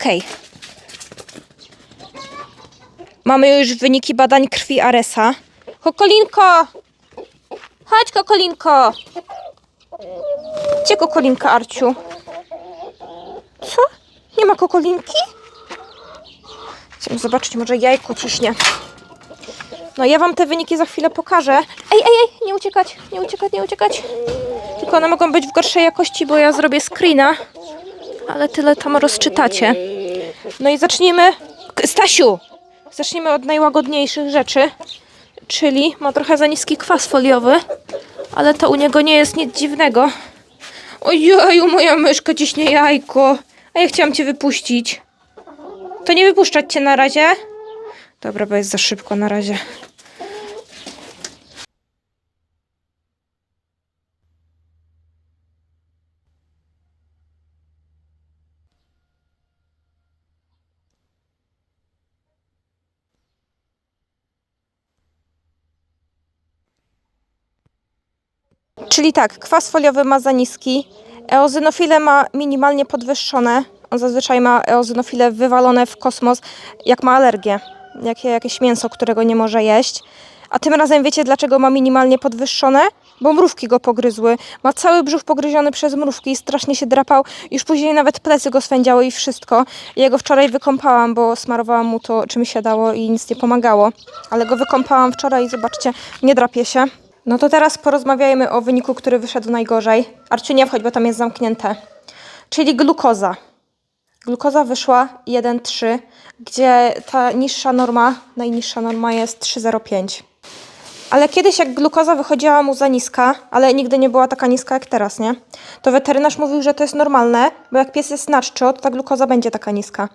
Okej. Mamy już wyniki badań krwi Aresa. Kokolinko! Chodź, Kokolinko! Gdzie Kokolinka, Arciu? Co? Nie ma Kokolinki? Chcę zobaczyć, może jajko ciśnie. No ja wam te wyniki za chwilę pokażę. Ej, ej, ej, nie uciekać, nie uciekać, nie uciekać. Tylko one mogą być w gorszej jakości, bo ja zrobię screena. Ale tyle tam rozczytacie. No i zacznijmy. Stasiu! Zacznijmy od najłagodniejszych rzeczy. Czyli ma trochę za niski kwas foliowy. Ale to u niego nie jest nic dziwnego. Ojeju, moja myszka ciśnie jajko. A ja chciałam cię wypuścić. To nie wypuszczać cię na razie. Dobra, bo jest za szybko na razie. Czyli tak, kwas foliowy ma za niski, eozynofile ma minimalnie podwyższone. On zazwyczaj ma eozynofile wywalone w kosmos, jak ma alergię, jakie, jakieś mięso, którego nie może jeść. A tym razem wiecie, dlaczego ma minimalnie podwyższone? Bo mrówki go pogryzły. Ma cały brzuch pogryziony przez mrówki, strasznie się drapał. Już później nawet plecy go swędziały i wszystko. Ja go wczoraj wykąpałam, bo smarowałam mu to czym się dało i nic nie pomagało. Ale go wykąpałam wczoraj i zobaczcie, nie drapie się. No to teraz porozmawiajmy o wyniku, który wyszedł najgorzej. Arciu, nie wchodź, bo tam jest zamknięte. Czyli glukoza. Glukoza wyszła 1,3, gdzie ta niższa norma, najniższa norma jest 3,05. Ale kiedyś jak glukoza wychodziła mu za niska, ale nigdy nie była taka niska jak teraz, nie? To weterynarz mówił, że to jest normalne, bo jak pies jest na to ta glukoza będzie taka niska.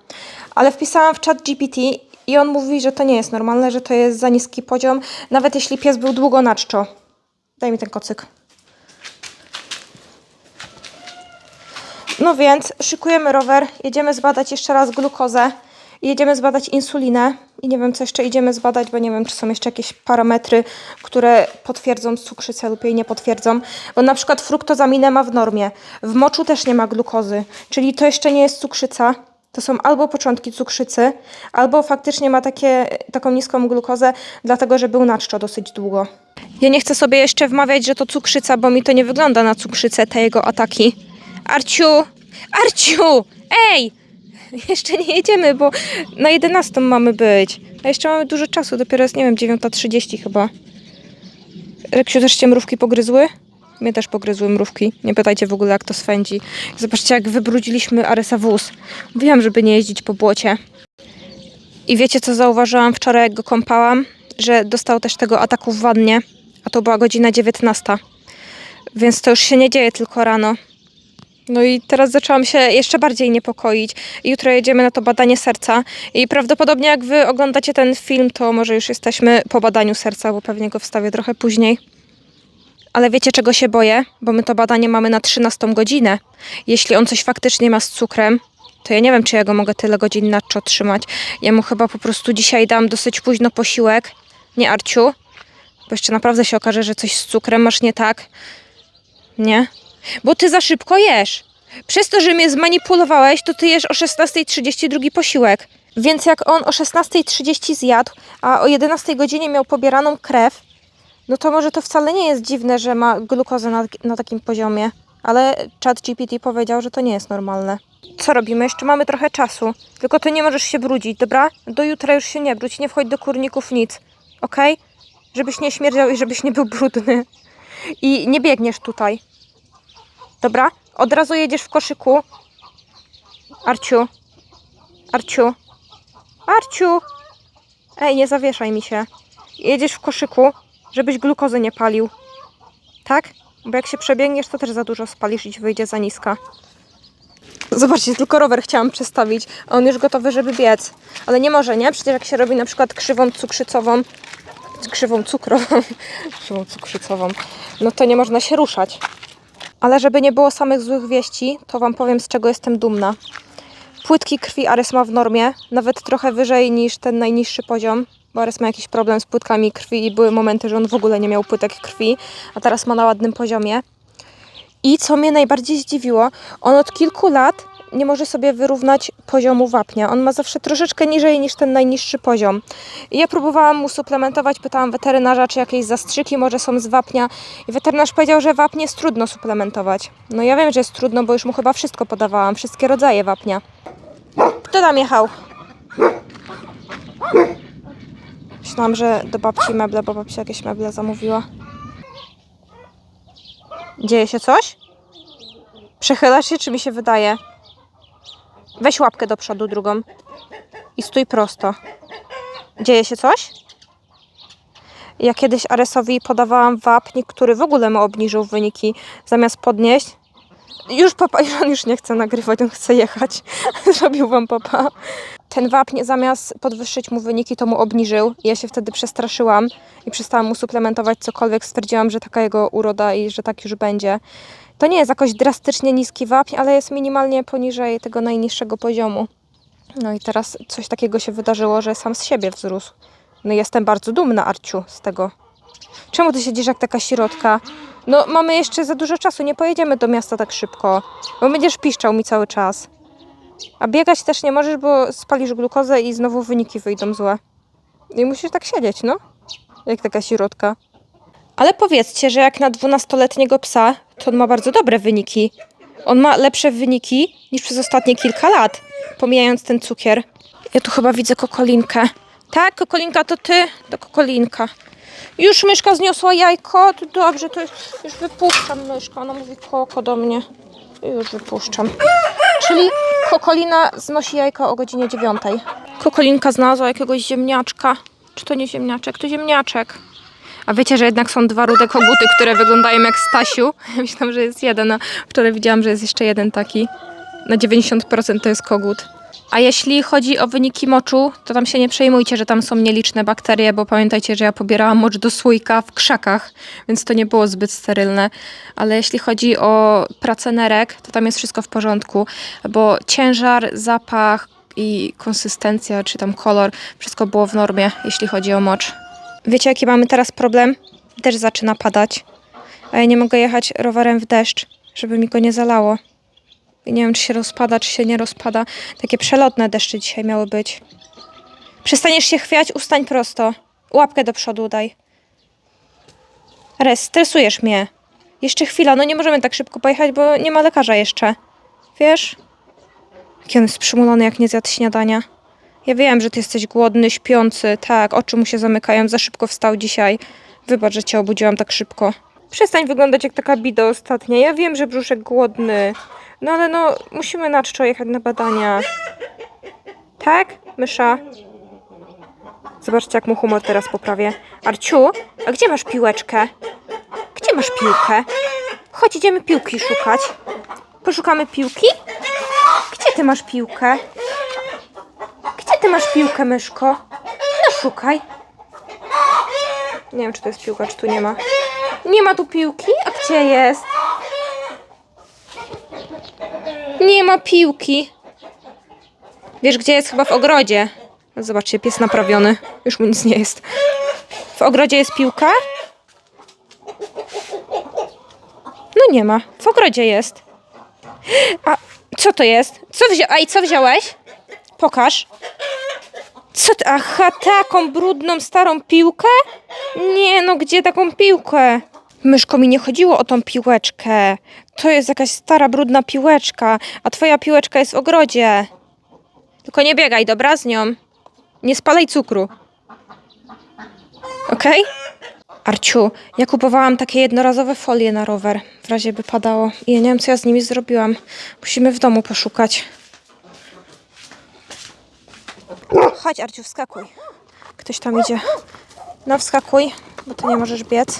Ale wpisałam w chat GPT i on mówi, że to nie jest normalne, że to jest za niski poziom, nawet jeśli pies był długo na czczo. Daj mi ten kocyk. No więc szykujemy rower, jedziemy zbadać jeszcze raz glukozę, jedziemy zbadać insulinę. I nie wiem co jeszcze idziemy zbadać, bo nie wiem czy są jeszcze jakieś parametry, które potwierdzą cukrzycę lub jej nie potwierdzą, bo na przykład fruktozaminę ma w normie, w moczu też nie ma glukozy, czyli to jeszcze nie jest cukrzyca, to są albo początki cukrzycy, albo faktycznie ma takie, taką niską glukozę, dlatego że był na czczo dosyć długo. Ja nie chcę sobie jeszcze wmawiać, że to cukrzyca, bo mi to nie wygląda na cukrzycę, te jego ataki. Arciu! Arciu! Ej! Jeszcze nie jedziemy, bo na 11 mamy być. A jeszcze mamy dużo czasu, dopiero jest, nie wiem, 9.30 chyba. Reksiu, też cię mrówki pogryzły? Mnie też pogryzły mrówki. Nie pytajcie w ogóle, jak to swędzi. Zobaczcie, jak wybrudziliśmy Arysa wóz. Mówiłam, żeby nie jeździć po błocie. I wiecie, co zauważyłam wczoraj, jak go kąpałam? Że dostał też tego ataku w wannie, a to była godzina 19. Więc to już się nie dzieje tylko rano. No i teraz zaczęłam się jeszcze bardziej niepokoić. Jutro jedziemy na to badanie serca i prawdopodobnie jak wy oglądacie ten film, to może już jesteśmy po badaniu serca, bo pewnie go wstawię trochę później. Ale wiecie czego się boję? Bo my to badanie mamy na 13 godzinę. Jeśli on coś faktycznie ma z cukrem, to ja nie wiem, czy ja go mogę tyle godzin na czczo trzymać. Ja mu chyba po prostu dzisiaj dam dosyć późno posiłek. Nie, Arciu? Bo jeszcze naprawdę się okaże, że coś z cukrem masz nie tak. Nie? Bo ty za szybko jesz. Przez to, że mnie zmanipulowałeś, to ty jesz o 16.30 drugi posiłek. Więc jak on o 16.30 zjadł, a o 11 godzinie miał pobieraną krew, no to może to wcale nie jest dziwne, że ma glukozę na, na takim poziomie. Ale chat GPT powiedział, że to nie jest normalne. Co robimy? Jeszcze mamy trochę czasu. Tylko ty nie możesz się brudzić, dobra? Do jutra już się nie brudź, nie wchodź do kurników, nic. ok? Żebyś nie śmierdział i żebyś nie był brudny. I nie biegniesz tutaj. Dobra? Od razu jedziesz w koszyku. Arciu. Arciu. Arciu. Ej, nie zawieszaj mi się. Jedziesz w koszyku, żebyś glukozy nie palił. Tak? Bo jak się przebiegniesz, to też za dużo spalisz i ci wyjdzie za niska. Zobaczcie, tylko rower chciałam przestawić, a on już gotowy, żeby biec. Ale nie może, nie? Przecież jak się robi na przykład krzywą cukrzycową, krzywą cukrową, krzywą cukrzycową, no to nie można się ruszać. Ale żeby nie było samych złych wieści, to Wam powiem, z czego jestem dumna. Płytki krwi Ares ma w normie, nawet trochę wyżej niż ten najniższy poziom, bo Ares ma jakiś problem z płytkami krwi i były momenty, że on w ogóle nie miał płytek krwi, a teraz ma na ładnym poziomie. I co mnie najbardziej zdziwiło, on od kilku lat nie może sobie wyrównać poziomu wapnia. On ma zawsze troszeczkę niżej niż ten najniższy poziom. I ja próbowałam mu suplementować, pytałam weterynarza, czy jakieś zastrzyki może są z wapnia. I weterynarz powiedział, że wapnie jest trudno suplementować. No ja wiem, że jest trudno, bo już mu chyba wszystko podawałam, wszystkie rodzaje wapnia. Kto tam jechał? Myślałam, że do babci meble, bo babcia jakieś meble zamówiła. Dzieje się coś? Przechylasz się, czy mi się wydaje? Weź łapkę do przodu drugą i stój prosto. Dzieje się coś? Ja kiedyś Aresowi podawałam wapnik, który w ogóle mu obniżył wyniki. Zamiast podnieść, już papa, on już nie chce nagrywać, on chce jechać. Zrobił wam papa. Ten wapń zamiast podwyższyć mu wyniki, to mu obniżył. Ja się wtedy przestraszyłam i przestałam mu suplementować cokolwiek. Stwierdziłam, że taka jego uroda i że tak już będzie. To nie jest jakoś drastycznie niski wapń, ale jest minimalnie poniżej tego najniższego poziomu. No i teraz coś takiego się wydarzyło, że sam z siebie wzrósł. No jestem bardzo dumna, Arciu, z tego. Czemu ty siedzisz jak taka sirotka? No, mamy jeszcze za dużo czasu, nie pojedziemy do miasta tak szybko, bo będziesz piszczał mi cały czas. A biegać też nie możesz, bo spalisz glukozę i znowu wyniki wyjdą złe. I musisz tak siedzieć, no. Jak taka sirotka. Ale powiedzcie, że jak na 12-letniego psa, to on ma bardzo dobre wyniki. On ma lepsze wyniki niż przez ostatnie kilka lat, pomijając ten cukier. Ja tu chyba widzę kokolinkę. Tak, kokolinka to ty? To kokolinka. Już myszka zniosła jajko, to dobrze, to już wypuszczam myszkę. Ona mówi koko do mnie. Już wypuszczam. Czyli kokolina znosi jajko o godzinie 9. Kokolinka znalazła jakiegoś ziemniaczka. Czy to nie ziemniaczek? To ziemniaczek. A wiecie, że jednak są dwa rude koguty, które wyglądają jak Stasiu? Myślałam, że jest jeden, a wczoraj widziałam, że jest jeszcze jeden taki. Na 90% to jest kogut. A jeśli chodzi o wyniki moczu, to tam się nie przejmujcie, że tam są nieliczne bakterie, bo pamiętajcie, że ja pobierałam mocz do słoika w krzakach, więc to nie było zbyt sterylne. Ale jeśli chodzi o pracę nerek, to tam jest wszystko w porządku, bo ciężar, zapach i konsystencja, czy tam kolor, wszystko było w normie, jeśli chodzi o mocz. Wiecie, jaki mamy teraz problem? Deszcz zaczyna padać, a ja nie mogę jechać rowerem w deszcz, żeby mi go nie zalało. Nie wiem, czy się rozpada, czy się nie rozpada. Takie przelotne deszcze dzisiaj miały być. Przestaniesz się chwiać, ustań prosto. Łapkę do przodu daj. Res, stresujesz mnie. Jeszcze chwila, no nie możemy tak szybko pojechać, bo nie ma lekarza jeszcze. Wiesz? Jaki on jest przymulony, jak nie zjadł śniadania. Ja wiem, że ty jesteś głodny, śpiący. Tak, oczy mu się zamykają, za szybko wstał dzisiaj. Wybacz, że cię obudziłam tak szybko. Przestań wyglądać jak taka bida ostatnia. Ja wiem, że brzuszek głodny. No ale no, musimy na czczo jechać na badania. Tak, mysza? Zobaczcie, jak mu humor teraz poprawię. Arciu, a gdzie masz piłeczkę? Gdzie masz piłkę? Chodź, idziemy piłki szukać. Poszukamy piłki? Gdzie ty masz piłkę? Gdzie ty masz piłkę, myszko? No szukaj. Nie wiem, czy to jest piłka, czy tu nie ma. Nie ma tu piłki? A gdzie jest? Nie ma piłki. Wiesz, gdzie jest? Chyba w ogrodzie. Zobaczcie, pies naprawiony. Już mu nic nie jest. W ogrodzie jest piłka? No nie ma. W ogrodzie jest. A co to jest? Co wzią... A i co wziąłeś? Pokaż. Co? Aha, taką brudną, starą piłkę? Nie, no gdzie taką piłkę? Myszko, mi nie chodziło o tą piłeczkę. To jest jakaś stara, brudna piłeczka, a twoja piłeczka jest w ogrodzie. Tylko nie biegaj, dobra, z nią. Nie spalaj cukru. Okej? Arciu, ja kupowałam takie jednorazowe folie na rower, w razie by padało. I ja nie wiem, co ja z nimi zrobiłam. Musimy w domu poszukać. Chodź, Arciu, wskakuj. Ktoś tam idzie. No, wskakuj, bo ty nie możesz biec.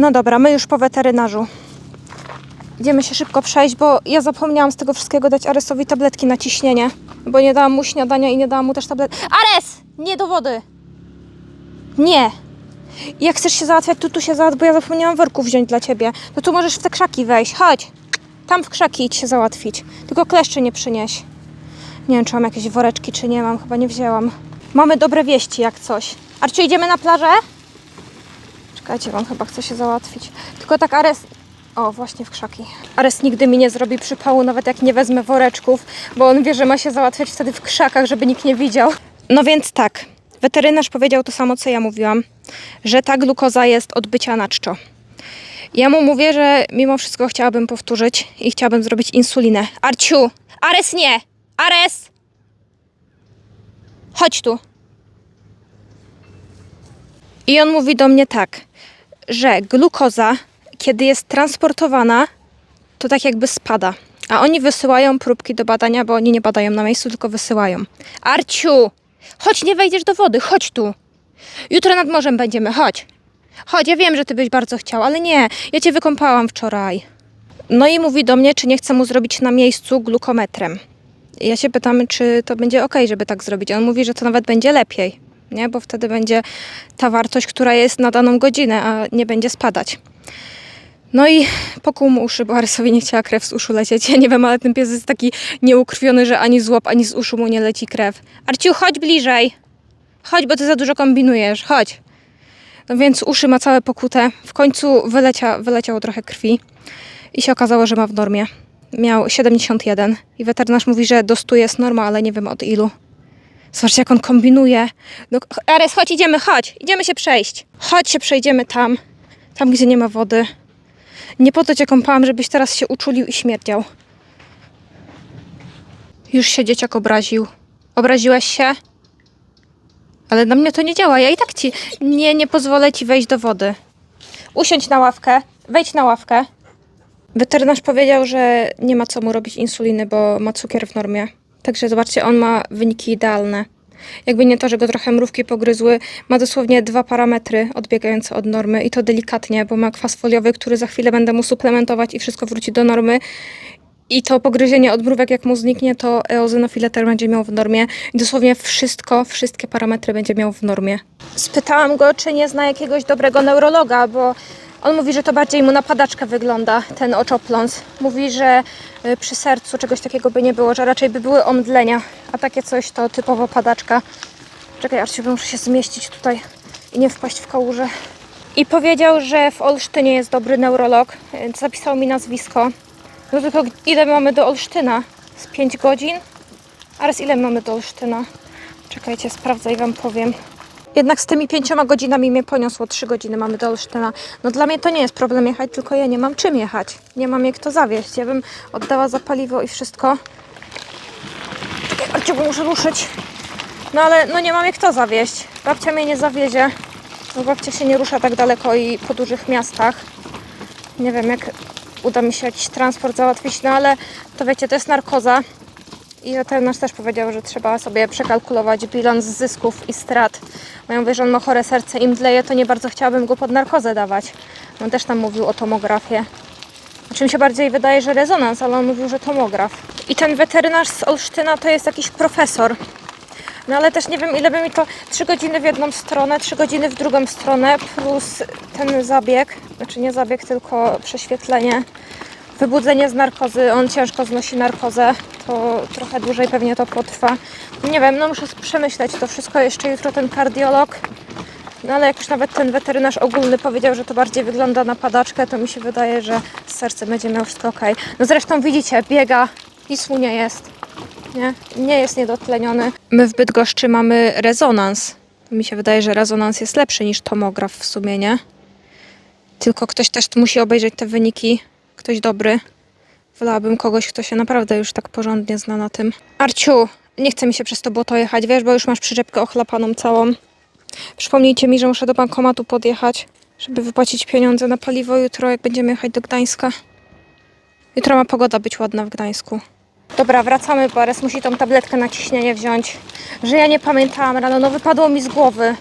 No dobra, my już po weterynarzu. Idziemy się szybko przejść, bo ja zapomniałam z tego wszystkiego dać Aresowi tabletki na ciśnienie. Bo nie dałam mu śniadania i nie dałam mu też tablet. Ares! Nie do wody! Nie! Jak chcesz się załatwiać, to tu się załatw, bo ja zapomniałam worków wziąć dla ciebie. To tu możesz w te krzaki wejść. Chodź! Tam w krzaki idź się załatwić. Tylko kleszcze nie przynieś. Nie wiem, czy mam jakieś woreczki, czy nie mam. Chyba nie wzięłam. Mamy dobre wieści, jak coś. Arciu, idziemy na plażę? Czekajcie, on chyba chce się załatwić. Tylko tak Ares... O, właśnie w krzaki. Ares nigdy mi nie zrobi przypału, nawet jak nie wezmę woreczków, bo on wie, że ma się załatwiać wtedy w krzakach, żeby nikt nie widział. No więc tak, weterynarz powiedział to samo, co ja mówiłam, że ta glukoza jest od bycia na czczo. Ja mu mówię, że mimo wszystko chciałabym powtórzyć i chciałabym zrobić insulinę. Arciu! Ares nie! Ares! Chodź tu. I on mówi do mnie tak, że glukoza, kiedy jest transportowana, to tak jakby spada. A oni wysyłają próbki do badania, bo oni nie badają na miejscu, tylko wysyłają. Arciu! Chodź, nie wejdziesz do wody, chodź tu. Jutro nad morzem będziemy, chodź. Chodź, ja wiem, że ty byś bardzo chciał, ale nie, ja cię wykąpałam wczoraj. No i mówi do mnie, czy nie chcę mu zrobić na miejscu glukometrem. Ja się pytam, czy to będzie ok, żeby tak zrobić. On mówi, że to nawet będzie lepiej, nie? bo wtedy będzie ta wartość, która jest na daną godzinę, a nie będzie spadać. No i pokuł mu uszy, bo Aresowi nie chciała krew z uszu lecieć. Ja nie wiem, ale ten pies jest taki nieukrwiony, że ani z łap, ani z uszu mu nie leci krew. Arciu, chodź bliżej. Chodź, bo ty za dużo kombinujesz. Chodź. No więc uszy ma całe pokute. W końcu wylecia, wyleciało trochę krwi i się okazało, że ma w normie. Miał 71 i weterynarz mówi, że do 100 jest norma, ale nie wiem od ilu. Zobaczcie, jak on kombinuje. No, Ares, chodź, idziemy, chodź. Idziemy się przejść. Chodź się przejdziemy tam. Tam, gdzie nie ma wody. Nie po to cię kąpałam, żebyś teraz się uczulił i śmierdział. Już się dzieciak obraził. Obraziłeś się? Ale na mnie to nie działa. Ja i tak ci nie, nie pozwolę ci wejść do wody. Usiądź na ławkę. Wejdź na ławkę. Weterynarz powiedział, że nie ma co mu robić insuliny, bo ma cukier w normie. Także zobaczcie, on ma wyniki idealne. Jakby nie to, że go trochę mrówki pogryzły, ma dosłownie dwa parametry odbiegające od normy i to delikatnie, bo ma kwas foliowy, który za chwilę będę mu suplementować i wszystko wróci do normy. I to pogryzienie od mrówek, jak mu zniknie, to eozynofileter będzie miał w normie. I dosłownie wszystko, wszystkie parametry będzie miał w normie. Spytałam go, czy nie zna jakiegoś dobrego neurologa, bo on mówi, że to bardziej mu na padaczkę wygląda, ten oczopląs. Mówi, że y, przy sercu czegoś takiego by nie było, że raczej by były omdlenia, a takie coś to typowo padaczka. Czekaj, Arciu, muszę się zmieścić tutaj i nie wpaść w kałużę. I powiedział, że w Olsztynie jest dobry neurolog. Zapisał mi nazwisko. No tylko ile mamy do Olsztyna? Z 5 godzin? Ares, ile mamy do Olsztyna? Czekajcie, sprawdzę i Wam powiem. Jednak z tymi pięcioma godzinami mnie poniosło. Trzy godziny mamy do Olsztyna. No dla mnie to nie jest problem jechać, tylko ja nie mam czym jechać. Nie mam jak to zawieźć. Ja bym oddała za paliwo i wszystko. Czekaj, Arciu, bo muszę ruszyć. No ale no nie mam jak to zawieźć. Babcia mnie nie zawiezie. No babcia się nie rusza tak daleko i po dużych miastach. Nie wiem jak uda mi się jakiś transport załatwić, no ale to wiecie, to jest narkoza. I weterynarz też powiedział, że trzeba sobie przekalkulować bilans zysków i strat. Bo ja że on ma chore serce i mdleje, to nie bardzo chciałabym go pod narkozę dawać. On też tam mówił o tomografię. Znaczy mi się bardziej wydaje, że rezonans, ale on mówił, że tomograf. I ten weterynarz z Olsztyna to jest jakiś profesor. No ale też nie wiem, ile by mi to 3 godziny w jedną stronę, 3 godziny w drugą stronę, plus ten zabieg, znaczy nie zabieg, tylko prześwietlenie, wybudzenie z narkozy. On ciężko znosi narkozę, to trochę dłużej pewnie to potrwa. Nie wiem, no muszę przemyśleć to wszystko. Jeszcze jutro ten kardiolog. No ale jak już nawet ten weterynarz ogólny powiedział, że to bardziej wygląda na padaczkę, to mi się wydaje, że z sercem będzie miał wszystko ok. No zresztą widzicie, biega, nic mu nie jest. Nie, nie jest niedotleniony. My w Bydgoszczy mamy rezonans. Mi się wydaje, że rezonans jest lepszy niż tomograf w sumie, nie? Tylko ktoś też musi obejrzeć te wyniki. Ktoś dobry. Wolałabym kogoś, kto się naprawdę już tak porządnie zna na tym. Arciu, nie chce mi się przez to błoto jechać, wiesz, bo już masz przyczepkę ochlapaną całą. Przypomnijcie mi, że muszę do bankomatu podjechać, żeby wypłacić pieniądze na paliwo jutro, jak będziemy jechać do Gdańska. Jutro ma pogoda być ładna w Gdańsku. Dobra, wracamy, bo Ares musi tą tabletkę na ciśnienie wziąć. Że ja nie pamiętałam rano, no wypadło mi z głowy.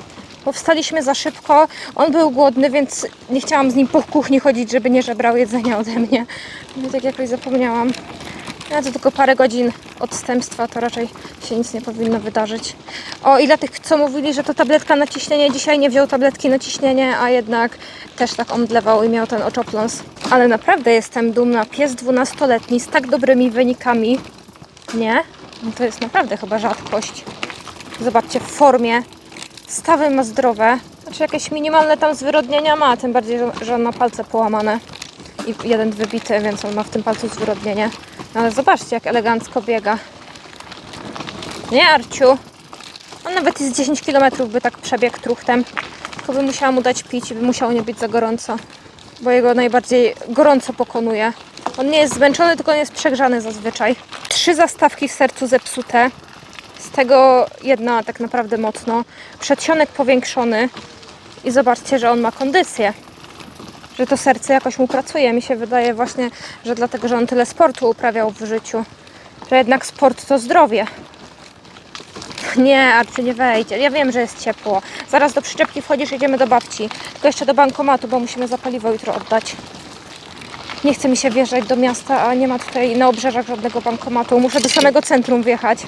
Bo wstaliśmy za szybko. On był głodny, więc nie chciałam z nim po kuchni chodzić, żeby nie żebrał jedzenia ode mnie. No tak jakoś zapomniałam. No to tylko parę godzin odstępstwa, to raczej się nic nie powinno wydarzyć. O, i dla tych, co mówili, że to tabletka na ciśnienie, dzisiaj nie wziął tabletki na ciśnienie, a jednak też tak omdlewał i miał ten oczopląs. Ale naprawdę jestem dumna. Pies 12-letni z tak dobrymi wynikami. Nie? No to jest naprawdę chyba rzadkość. Zobaczcie, w formie. Stawy ma zdrowe. Znaczy jakieś minimalne tam zwyrodnienia ma, tym bardziej, że- on ma palce połamane i jeden wybity, więc on ma w tym palcu zwyrodnienie. No ale zobaczcie, jak elegancko biega. Nie, Arciu? On nawet jest 10 km by tak przebiegł truchtem. Tylko by musiała mu dać pić i by musiało nie być za gorąco. Bo jego najbardziej gorąco pokonuje. On nie jest zmęczony, tylko on jest przegrzany zazwyczaj. Trzy zastawki w sercu zepsute. Tego jedna tak naprawdę mocno. Przedsionek powiększony. I zobaczcie, że on ma kondycję że to serce jakoś mu pracuje. Mi się wydaje właśnie, że dlatego, że on tyle sportu uprawiał w życiu, że jednak sport to zdrowie. Nie, Arczy, nie wejdzie. Ja wiem, że jest ciepło. Zaraz do przyczepki wchodzisz, jedziemy do babci. Tylko jeszcze do bankomatu, bo musimy za paliwo jutro oddać. Nie chce mi się wjeżdżać do miasta, a nie ma tutaj na obrzeżach żadnego bankomatu. Muszę do samego centrum wjechać.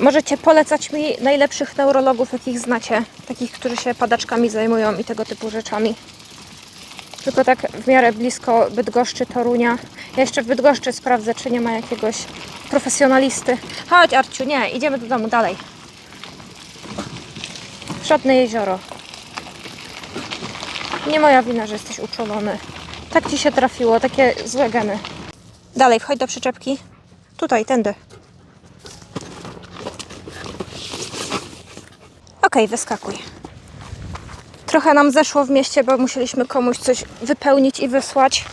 Możecie polecać mi najlepszych neurologów, jakich znacie. Takich, którzy się padaczkami zajmują i tego typu rzeczami. Tylko tak w miarę blisko Bydgoszczy, Torunia. Ja jeszcze w Bydgoszczy sprawdzę, czy nie ma jakiegoś profesjonalisty. Chodź Arciu, nie, idziemy do domu dalej. Żadne jezioro. Nie moja wina, że jesteś uczulony. Tak ci się trafiło, takie złe geny. Dalej, wchodź do przyczepki. Tutaj, tędy. Okej, wyskakuj. Trochę nam zeszło w mieście, bo musieliśmy komuś coś wypełnić i wysłać.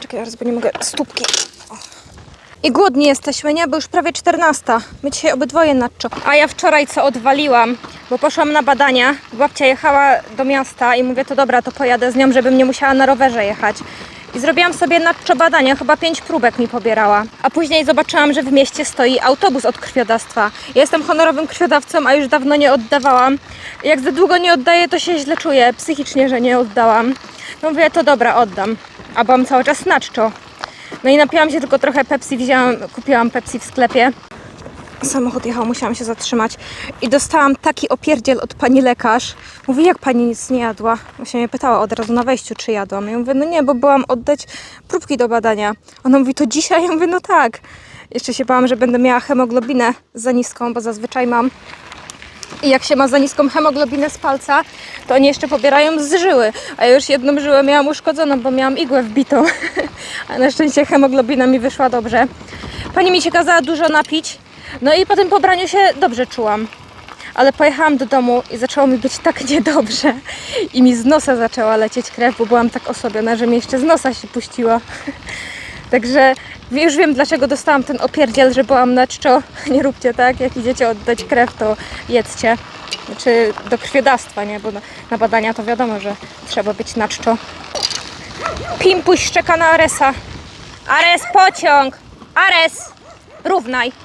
Czekaj, zaraz, bo nie mogę stópki. O. I głodni jesteśmy, nie? Bo już prawie 14. My dzisiaj obydwoje nadczo. A ja wczoraj co odwaliłam, bo poszłam na badania. Babcia jechała do miasta i mówię, to dobra, to pojadę z nią, żebym nie musiała na rowerze jechać. I zrobiłam sobie nadczo badania, chyba pięć próbek mi pobierała. A później zobaczyłam, że w mieście stoi autobus od krwiodawstwa. Ja jestem honorowym krwiodawcą, a już dawno nie oddawałam. Jak za długo nie oddaję, to się źle czuję, psychicznie, że nie oddałam. No mówię, to dobra, oddam. A byłam cały czas naczczo. No i napiłam się tylko trochę Pepsi, wzięłam, kupiłam Pepsi w sklepie. Samochód jechał, musiałam się zatrzymać i dostałam taki opierdziel od pani lekarz. Mówi, jak pani nic nie jadła? Właśnie mnie pytała od razu na wejściu, czy jadłam. Ja mówię, no nie, bo byłam oddać próbki do badania. Ona mówi, to dzisiaj? Ja mówię, no tak. Jeszcze się bałam, że będę miała hemoglobinę za niską, bo zazwyczaj mam. I jak się ma za niską hemoglobinę z palca, to oni jeszcze pobierają z żyły. A ja już jedną żyłę miałam uszkodzoną, bo miałam igłę wbitą. A na szczęście hemoglobina mi wyszła dobrze. Pani mi się kazała dużo napić. No i po tym pobraniu się dobrze czułam. Ale pojechałam do domu i zaczęło mi być tak niedobrze. I mi z nosa zaczęła lecieć krew, bo byłam tak osłabiona, że mi jeszcze z nosa się puściła. Także już wiem, dlaczego dostałam ten opierdziel, że byłam na czczo. Nie róbcie tak, jak idziecie oddać krew, to jedzcie. Znaczy do krwiodawstwa, nie? Bo na, na badania to wiadomo, że trzeba być na czczo. Pimpuś szczeka na Aresa. Ares, pociąg! Ares! Równaj!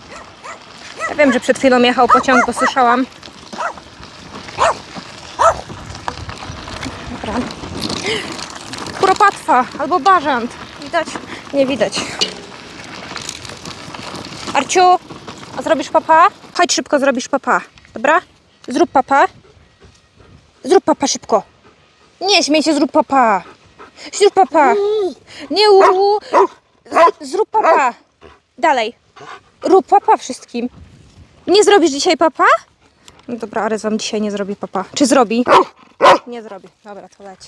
Ja wiem, że przed chwilą jechał pociąg, bo słyszałam. Dobra. Kuropatwa albo bażant. Widać? Nie widać. Arciu, a zrobisz papa? Chodź szybko, zrobisz papa. Dobra? Zrób papa. Zrób papa szybko. Nie śmiej się, zrób papa. Zrób papa. Nie uru. Zrób papa. Dalej. Rób papa wszystkim. Nie zrobisz dzisiaj papa? No dobra, Arez wam dzisiaj nie zrobi papa. Czy zrobi? Nie zrobi. Dobra, to leć.